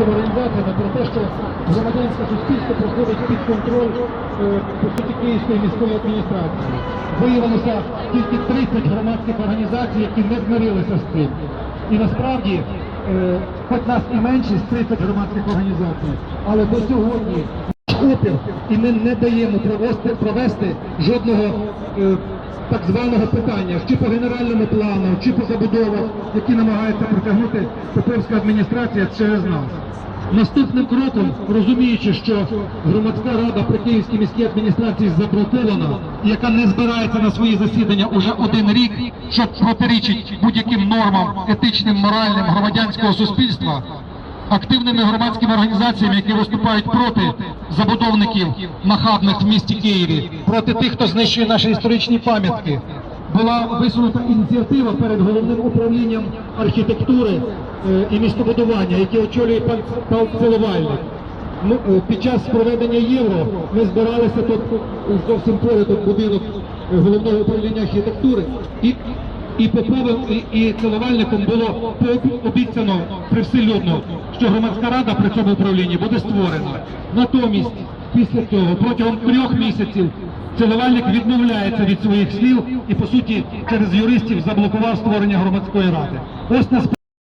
організаціями про те, що громадянське суспільство проходить під контроль е, по Київської міської адміністрації. Виявилося тільки 30 громадських організацій, які не змирилися з цим. І насправді, е, хоч нас і меншість 30 громадських організацій, але до сьогодні опір, і ми не даємо провести, провести жодного е, так званого питання, чи по генеральному плану, чи по забудовах, які намагається притягнути Поповська адміністрація через нас. Наступним кроком, розуміючи, що громадська рада при Київській міській адміністрації заблокована, яка не збирається на свої засідання уже один рік, що протирічить будь-яким нормам етичним, моральним громадянського суспільства, активними громадськими організаціями, які виступають проти забудовників нахабних в місті Києві, проти тих, хто знищує наші історичні пам'ятки. Була висунута ініціатива перед головним управлінням архітектури е, і містобудування, яке очолює пан Павло Целовальник. Ну, е, під час проведення євро ми збиралися тут е, зовсім поряд тут будинок головного управління архітектури і і Поповим, і, цілувальником було обіцяно привселюдно, що громадська рада при цьому управлінні буде створена. Натомість, після цього, протягом трьох місяців, цілувальник відмовляється від своїх слів і, по суті, через юристів заблокував створення громадської ради. Ось